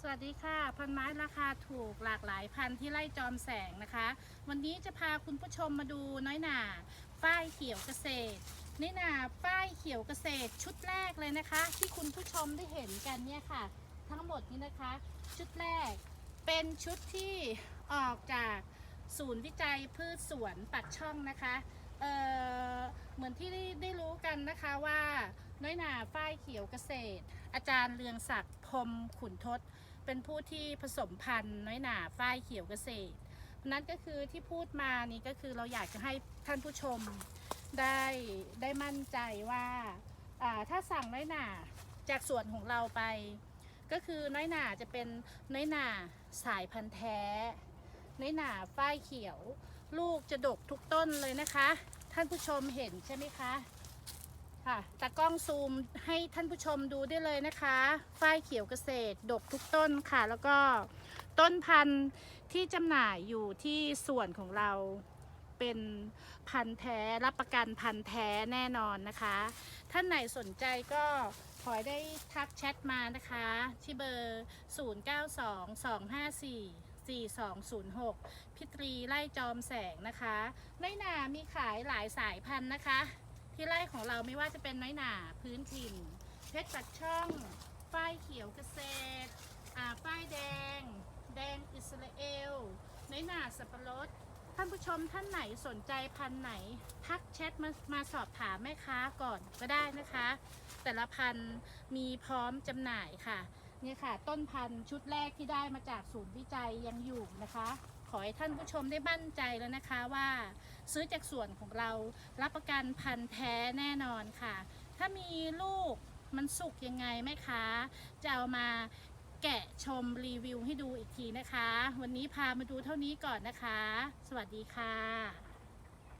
สวัสดีค่ะ พันไม้ราคาถูกหลากหลายพันที่ไล่จอมแสงนะคะ วันนี้จะพาคุณผู้ชมมาดูน้อยหนาฝ้ายเขียวเกษตรน้อยหนาฝ้ายเขียวเกษตรชุดแรกเลยนะคะ ที่คุณผู้ชมได้เห็นกันเนี่ยค่ะ ทั้งหมดนี้นะคะ ชุดแรกเป็นชุดที่ออกจากศูนย์วิจัยพืชสวนปักช่องนะคะเเหมือนที่ได้รู้กันนะคะว่า น้อยหนาฝ้ายเขียวเกษตร อาจารย์เรืองศักดิ์พรมขุนทศ เป็นผู้ที่ผสมพันธุ์น้อยหนาฝ้ายเขียวเกษตรนั่นก็คือที่พูดมานี่ก็คือเราอยากจะให้ท่านผู้ชมได้ได้มั่นใจว่าอ่าถ้าสั่งน้อยหนาจากส่วนของเราไป ก็คือน้อยหนาจะเป็นน้อยหนาสายพันธุ์แท้ น้อยหนาฝ้ายเขียว ลูกจะดกทุกต้นเลยนะคะ ท่านผู้ชมเห็นใช่ไหมคะ ค่ะตากล้องซูมให้ท่านผู้ชมดูได้เลยนะคะ ฝ้ายเขียวเกษตร ดกทุกต้นค่ะ แล้วก็ต้นพันธุ์ที่จำหน่ายอยู่ที่ส่วนของเราเป็นพันธุ์แท้รับประกันพันธุ์แท้แน่นอนนะคะ ท่านไหนสนใจก็ขอได้ทักแชทมานะคะ ที่เบอร์ 0922544206 พิตรีไล่จอมแสงนะคะน้อยหนามีขายหลายสายพันธุ์นะคะ ที่ไร่ของเราไม่ว่าจะเป็นน้อยหนาพื้นถิ่น เพชรปักช่องฝ้ายเขียวเกษตรฝ้ายแดง แดงอิสราเอลน้อยหนาสับปะรดท่านผู้ชมท่านไหนสนใจพันธุ์ไหน ทักแชทมามาสอบถามแม่ค้าก่อนก็ได้นะคะ แต่ละพันธุ์มีพร้อมจำหน่ายค่ะนี่ค่ะ ต้นพันธุ์ชุดแรกที่ได้มาจากศูนย์วิจัยยังอยู่นะคะ ขอให้ท่านผู้ชมได้มั่นใจแล้วนะคะว่า ซื้อจากส่วนของเรารับประกันพันธุ์แท้แน่นอนค่ะ ถ้ามีลูกมันสุกยังไงแม่ค้าจะเอามาแกะชมรีวิวให้ดูอีกทีนะคะ วันนี้พามาดูเท่านี้ก่อนนะคะ สวัสดีค่ะ